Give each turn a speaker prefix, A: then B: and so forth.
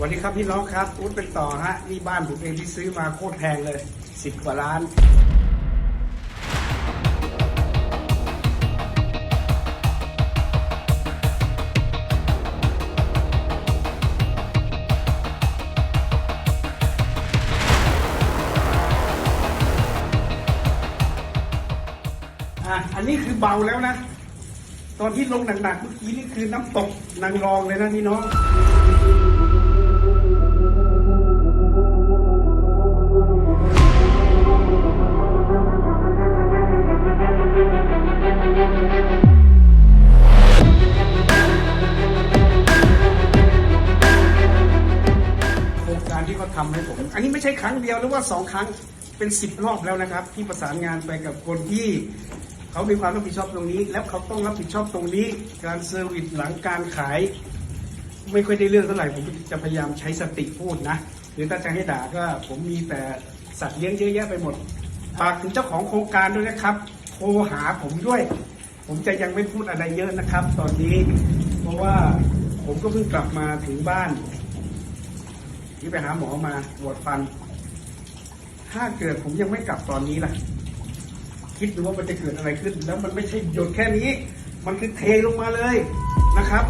A: สวัสดีครับพี่น้องครับอุ้ดเป็นต่อฮะนี่บ้านผมเองที่ซื้อมาโคตรแพงเลยสิบกว่าล้านอะอันนี้คือเบาแล้วนะ ตอนที่ลงหนักๆเมื่อกี้นี่คือน้ำตกนางรองเลยนะพี่น้อง ที่เขาให้ผม อันนี้ไม่ใช่ครั้งเดียวหรือว่าสองครั้งเป็นสิบรอบแล้วนะครับ ที่ประสานงานไปกับคนที่เขามีความรับผิดชอบตรงนี้ แล้วเขาต้องรับผิดชอบตรงนี้ การเซอร์วิสหลังการขาย ไม่ค่อยได้เรื่องเท่าไหร่ผมจะพยายามใช้สติพูดนะหรือถ้าจะให้ด่าก็ผมมีแต่สัตว์เลี้ยงเยอะแยะไปหมดฝากถึงเจ้าของโครงการด้วยนะครับโทรหาผมด้วย ผมจะยังไม่พูดอะไรเยอะนะครับ ตอนนี้ เพราะว่าผมก็เพิ่งกลับมาถึงบ้าน ที่ไปหาหมอมาปวดฟัน ถ้าเกิดผมยังไม่กลับตอนนี้ล่ะ คิดดูว่ามันจะเกิดอะไรขึ้น แล้วมันไม่ใช่หยดแค่นี้ มันคือเทลงมาเลยนะครับ